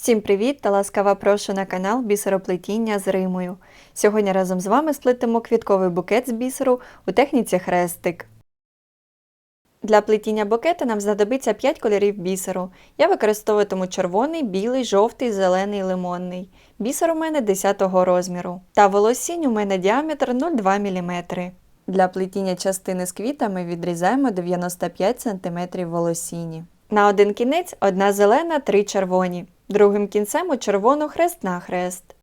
Всім привіт та ласкава прошу на канал Бісероплетіння з Римою. Сьогодні разом з вами сплетемо квітковий букет з бісеру у техніці хрестик. Для плетіння букета нам знадобиться 5 кольорів бісеру. Я використовуватиму червоний, білий, жовтий, зелений, лимонний. Бісер у мене 10 розміру. Та волосінь у мене діаметр 0,2 мм. Для плетіння частини з квітами відрізаємо 95 см волосіні. На один кінець одна зелена, три червоні. Другим кінцем у червону хрест на хрест.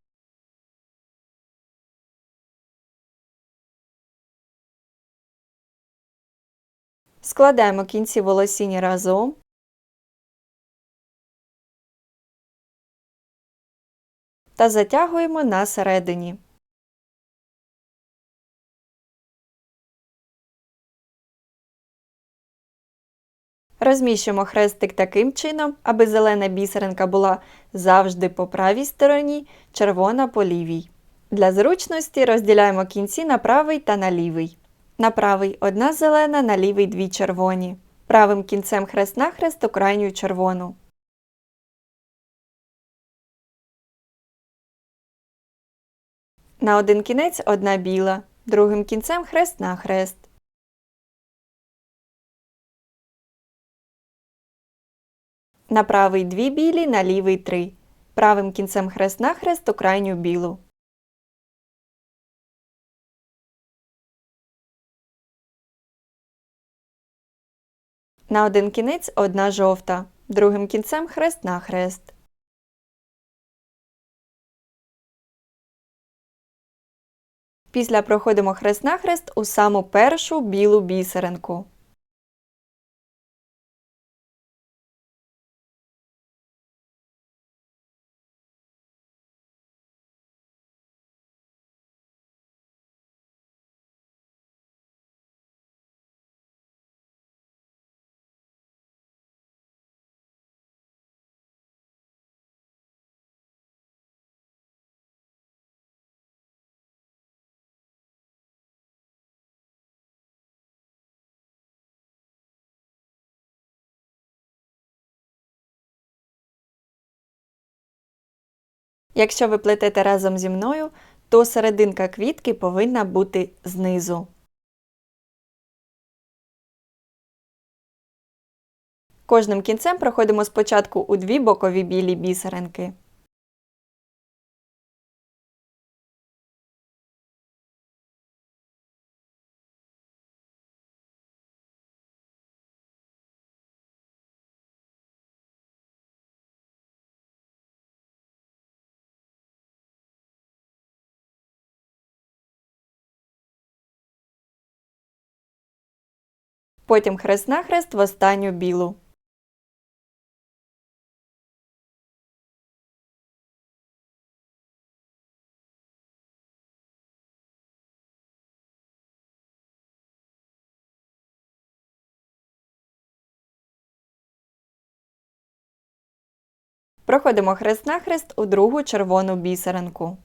Складаємо кінці волосіні разом. Та затягуємо на середині. Розміщуємо хрестик таким чином, аби зелена бісеринка була завжди по правій стороні, червона по лівій. Для зручності розділяємо кінці на правий та на лівий. На правий одна зелена, на лівий дві червоні. Правим кінцем хрест-нахрест крайню червону. На один кінець одна біла, другим кінцем хрест-нахрест. На правий дві білі, на лівий три. Правим кінцем хрест-нахрест у крайню білу. На один кінець одна жовта, другим кінцем хрест-нахрест. Після проходимо хрест-нахрест у саму першу білу бісеринку. Якщо ви плетете разом зі мною, то серединка квітки повинна бути знизу. Кожним кінцем проходимо спочатку у дві бокові білі бісеринки. Потім хрест-нахрест в останню білу. Проходимо хрест-нахрест у другу червону бісеринку.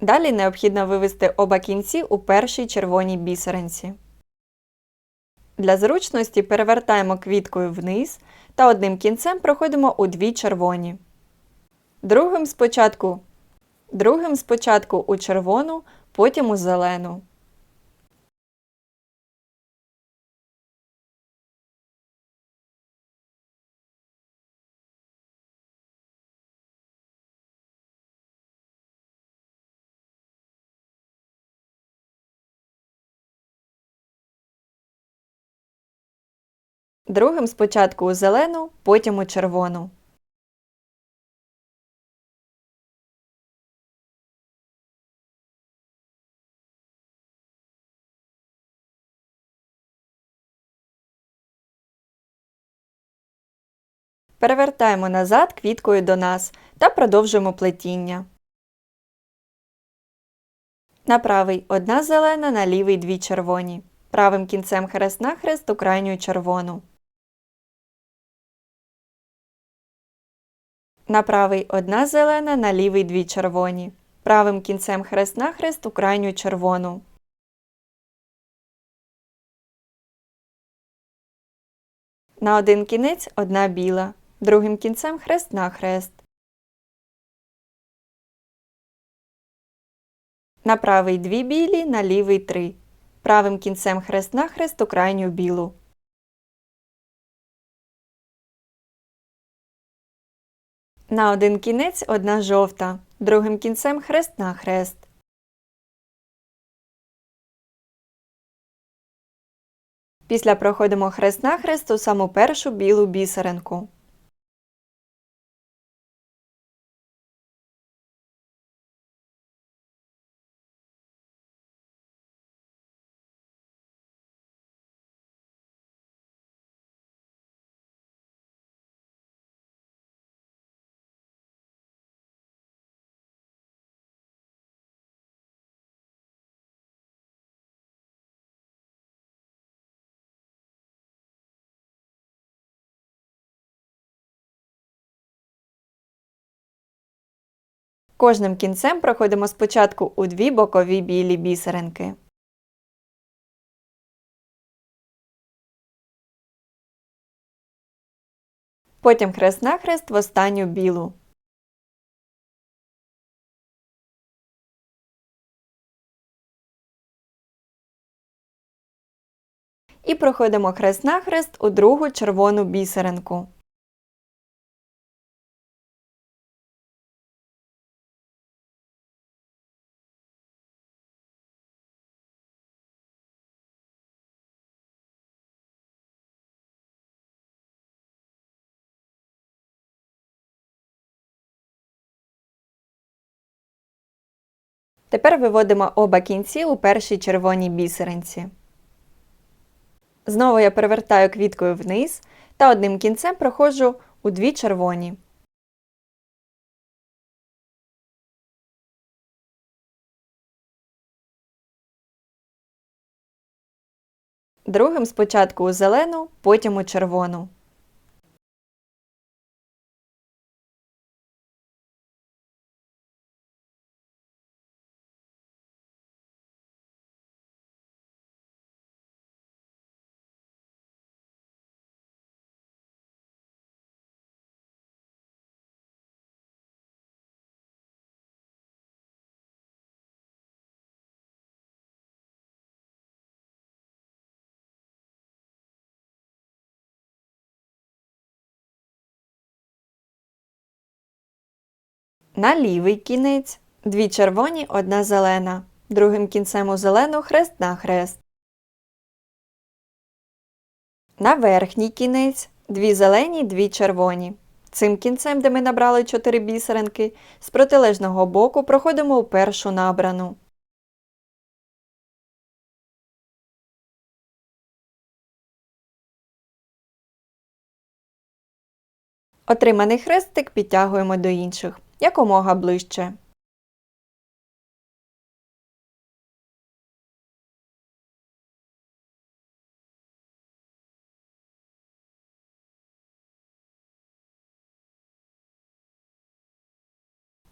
Далі необхідно вивести оба кінці у першій червоній бісеринці. Для зручності перевертаємо квіткою вниз та одним кінцем проходимо у дві червоні. Другим спочатку, другим спочатку у червону, потім у зелену. Другим спочатку у зелену, потім у червону. Перевертаємо назад квіткою до нас та продовжуємо плетіння. На правий одна зелена, на лівий дві червоні. Правим кінцем хрест-нахрест у крайню червону. На правий одна зелена, на лівий дві червоні. Правим кінцем хрест-нахрест у крайню червону. На один кінець одна біла, другим кінцем хрест-нахрест. На правий дві білі, на лівий три. Правим кінцем хрест-нахрест у крайню білу. На один кінець одна жовта, другим кінцем хрест на хрест. Після проходимо хрест-нахрест у саму першу білу бісеринку. Кожним кінцем проходимо спочатку у дві бокові білі бісеринки. Потім хрест-нахрест в останню білу. І проходимо хрест-нахрест у другу червону бісеринку. Тепер виводимо оба кінці у першій червоній бісеринці. Знову я перевертаю квіткою вниз та одним кінцем проходжу у дві червоні. Другим спочатку у зелену, потім у червону. На лівий кінець дві червоні, одна зелена. Другим кінцем у зелену хрест на хрест. На верхній кінець дві зелені, дві червоні. Цим кінцем, де ми набрали 4 бісеринки, з протилежного боку проходимо у першу набрану. Отриманий хрестик підтягуємо до інших якомога ближче.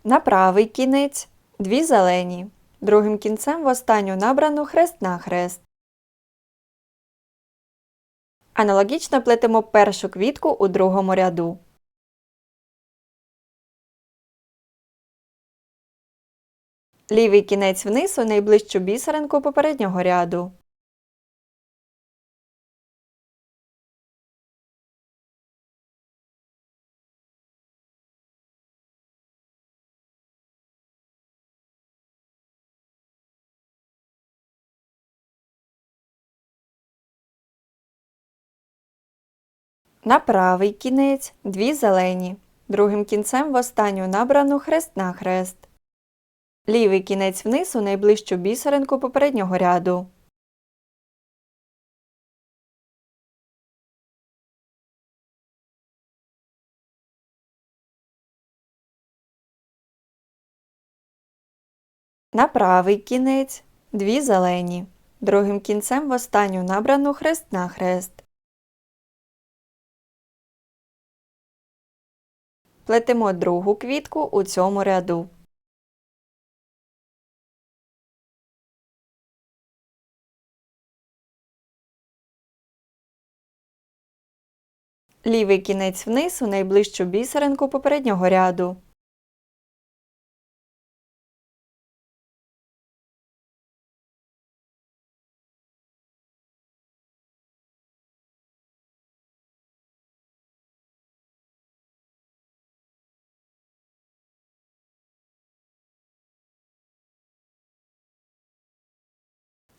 На правий кінець дві зелені. Другим кінцем в останню набрану хрест на хрест. Аналогічно плетемо першу квітку у другому ряду. Лівий кінець вниз у найближчу бісеринку попереднього ряду. На правий кінець дві зелені. Другим кінцем в останню набрану хрест на хрест. Лівий кінець вниз у найближчу бісеринку попереднього ряду. На правий кінець дві зелені. Другим кінцем в останню набрану хрест на хрест. Плетемо другу квітку у цьому ряду. Лівий кінець вниз у найближчу бісеринку попереднього ряду.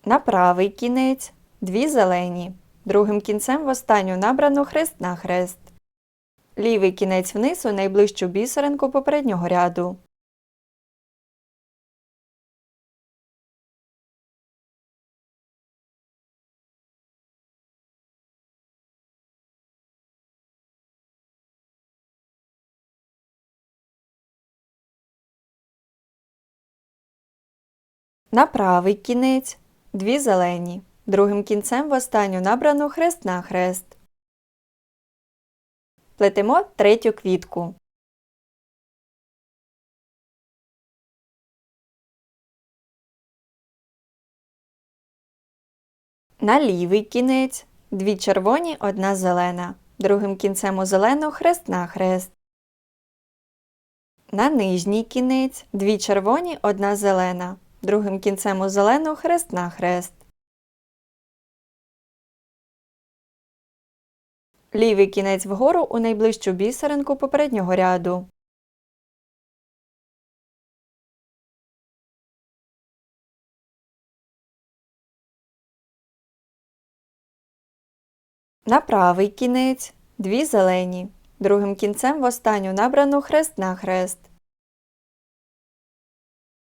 На правий кінець дві зелені. Другим кінцем в останню набрану хрест на хрест. Лівий кінець вниз у найближчу бісеринку попереднього ряду. На правий кінець дві зелені. Другим кінцем в останню набрану хрест на хрест. Плетемо третю квітку. На лівий кінець дві червоні, одна зелена. Другим кінцем у зелену хрест на хрест. На нижній кінець дві червоні, одна зелена. Другим кінцем у зелену хрест на хрест. Лівий кінець вгору у найближчу бісеринку попереднього ряду. На правий кінець дві зелені. Другим кінцем в останню набрану хрест на хрест.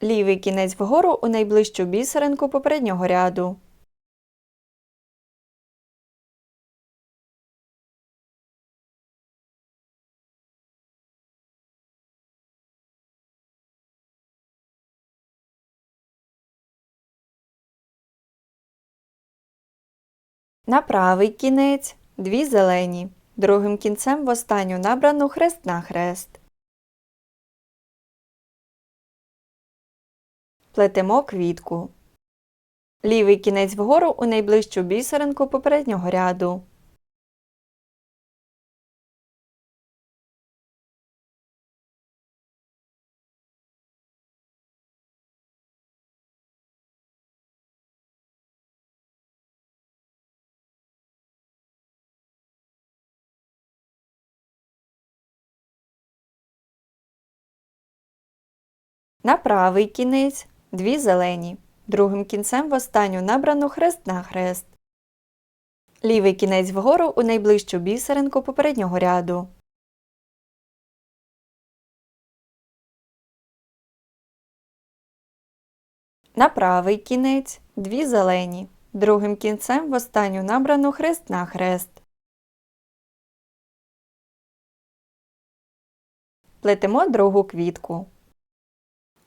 Лівий кінець вгору у найближчу бісеринку попереднього ряду. На правий кінець дві зелені. Другим кінцем в останню набрану хрест на хрест. Плетемо квітку. Лівий кінець вгору у найближчу бісеринку попереднього ряду. На правий кінець дві зелені. Другим кінцем в останню набрану хрест на хрест. Лівий кінець вгору у найближчу бісеринку попереднього ряду. На правий кінець дві зелені. Другим кінцем в останню набрану хрест на хрест. Плетемо другу квітку.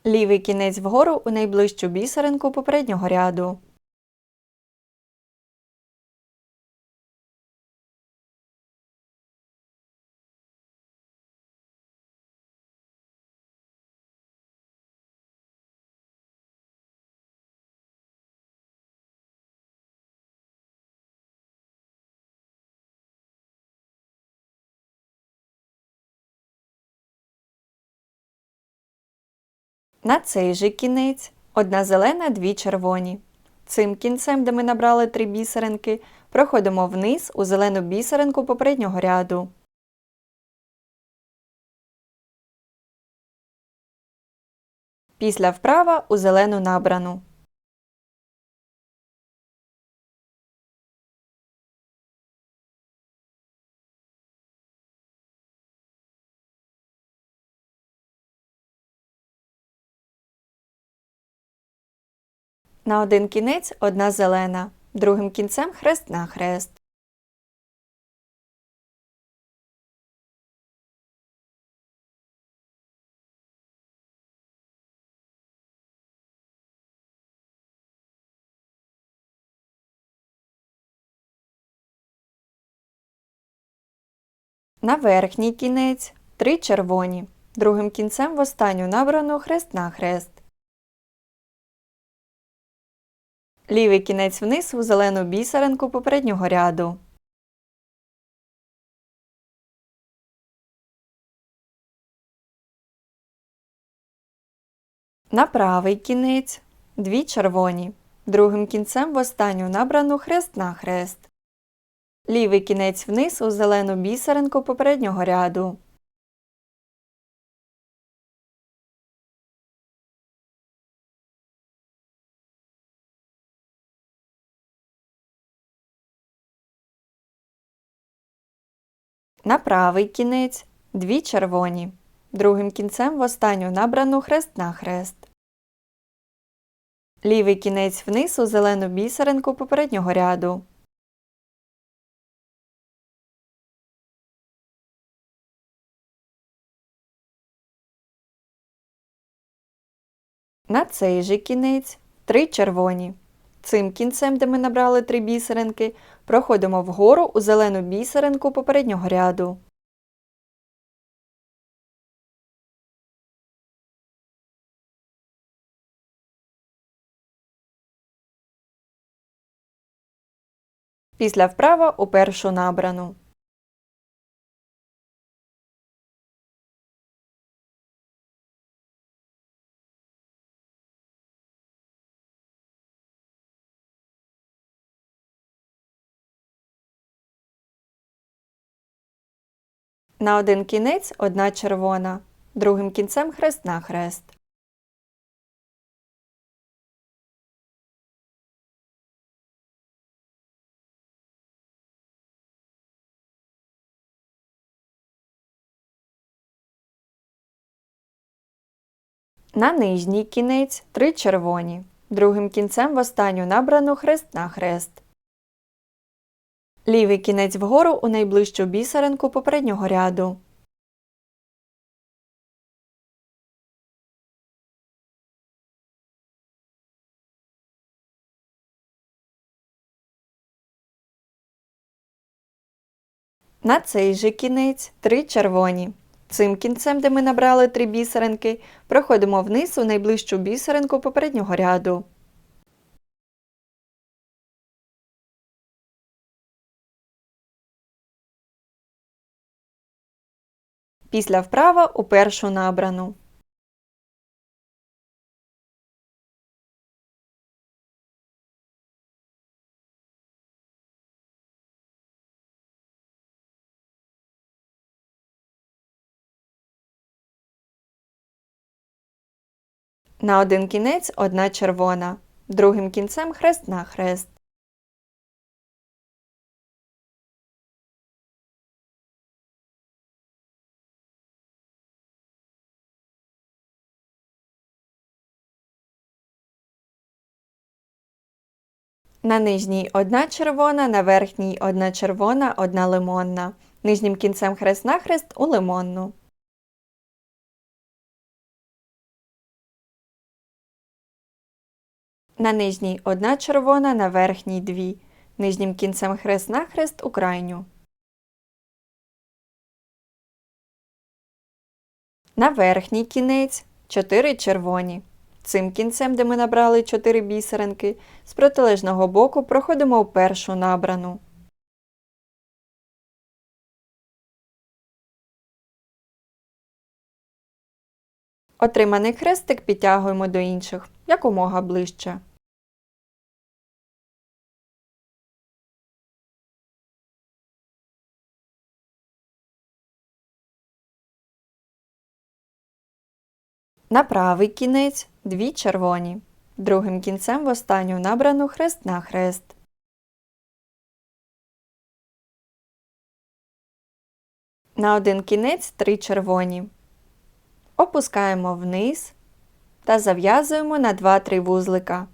Лівий кінець вгору у найближчу бісеринку попереднього ряду. На цей же кінець одна зелена, дві червоні. Цим кінцем, де ми набрали три бісеринки, проходимо вниз у зелену бісеринку попереднього ряду. Після вправа у зелену набрану. На один кінець одна зелена, другим кінцем хрест на хрест. На верхній кінець три червоні, другим кінцем в останню набрану хрест на хрест. Лівий кінець вниз у зелену бісеринку попереднього ряду. На правий кінець дві червоні. Другим кінцем в останню набрану хрест на хрест. Лівий кінець вниз у зелену бісеринку попереднього ряду. На правий кінець дві червоні. Другим кінцем в останню набрану хрест на хрест. Лівий кінець вниз у зелену бісеринку попереднього ряду. На цей же кінець три червоні. Цим кінцем, де ми набрали три бісеринки, проходимо вгору у зелену бісеринку попереднього ряду. Після вправа у першу набрану. На один кінець одна червона, другим кінцем хрест на хрест. На нижній кінець три червоні, другим кінцем в останню набрану хрест на хрест. Лівий кінець вгору у найближчу бісеринку попереднього ряду. На цей же кінець три червоні. Цим кінцем, де ми набрали три бісеринки, проходимо вниз у найближчу бісеринку попереднього ряду. Після вправа у першу набрану. На один кінець одна червона, другим кінцем хрест на хрест. На нижній одна червона, на верхній одна червона, одна лимонна. Нижнім кінцем хрест на хрест у лимонну. На нижній одна червона, на верхній дві. Нижнім кінцем хрест на хрест у крайню. На верхній кінець 4 червоні. Цим кінцем, де ми набрали 4 бісеринки, з протилежного боку проходимо в першу набрану. Отриманий хрестик підтягуємо до інших якомога ближче. На правий кінець дві червоні. Другим кінцем в останню набрану хрест на хрест. На один кінець три червоні. Опускаємо вниз та зав'язуємо на 2-3 вузлика.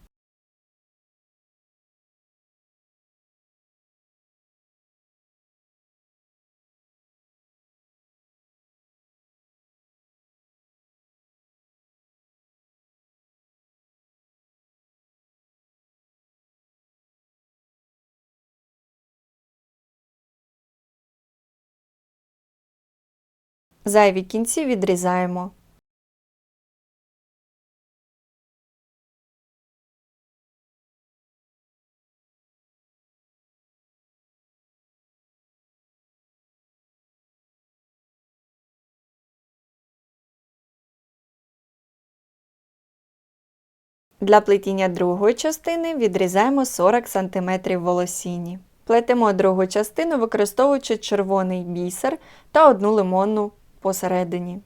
Зайві кінці відрізаємо. Для плетіння другої частини відрізаємо 40 см волосіні. Плетемо другу частину, використовуючи червоний бісер та одну лимонну посередині.